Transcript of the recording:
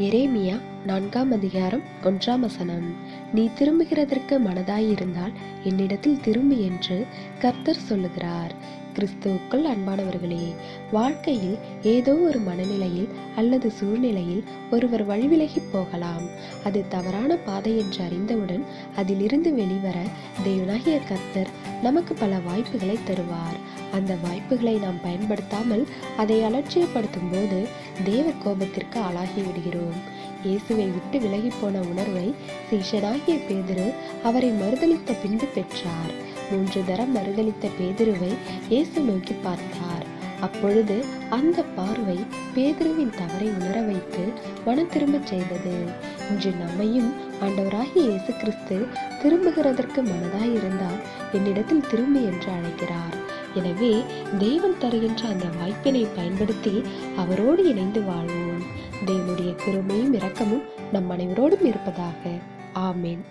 எரேமியா நான்காம் அதிகாரம் ஒன்றாம் வசனம். நீ திரும்புகிறதற்கு மனதாயிருந்தால் என்னிடத்தில் திரும்பு என்று கர்த்தர் சொல்லுகிறார். கிறிஸ்துவுக்குள் அன்பானவர்களே வாழ்க்கையில் ஏதோ ஒரு மனநிலையில் அல்லது சூழ்நிலையில் ஒருவர் வழிவிலகி போகலாம். அது தவறான பாதை என்று அறிந்தவுடன் அதிலிருந்து வெளிவர தேவனாகிய கர்த்தர் நமக்கு பல வாய்ப்புகளை தருவார். அந்த வாய்ப்புகளை நாம் பயன்படுத்தாமல் அதை அலட்சியப்படுத்தும் போது தேவ கோபத்திற்கு ஆளாகி விடுகிறோம். இயேசுவை விட்டு விலகி போன உணர்வை சீஷனாகிய பேதிரு அவரை மறுதலித்த பின்பு பெற்றார். மூன்று தரம் மறுதளித்த பேதுருவை இயேசு நோக்கி பார்த்தார். அப்பொழுது அந்த பார்வை பேதுருவின் தவறை உணர வைத்து மனம் திரும்பச் செய்தது. இன்று நம்மையும் ஆண்டவராகிய இயேசு கிறிஸ்து திரும்புகிறதற்கு மனதாயிருந்தால் என்னிடத்தில் திரும்பு என்று அழைக்கிறார். எனவே தெய்வம் தருகின்ற அந்த வாய்ப்பினை பயன்படுத்தி அவரோடு இணைந்து வாழ்வோம். தேவனுடைய கிருமையும் இரக்கமும் நம் அனைவரோடும் இருப்பதாக. ஆமேன்.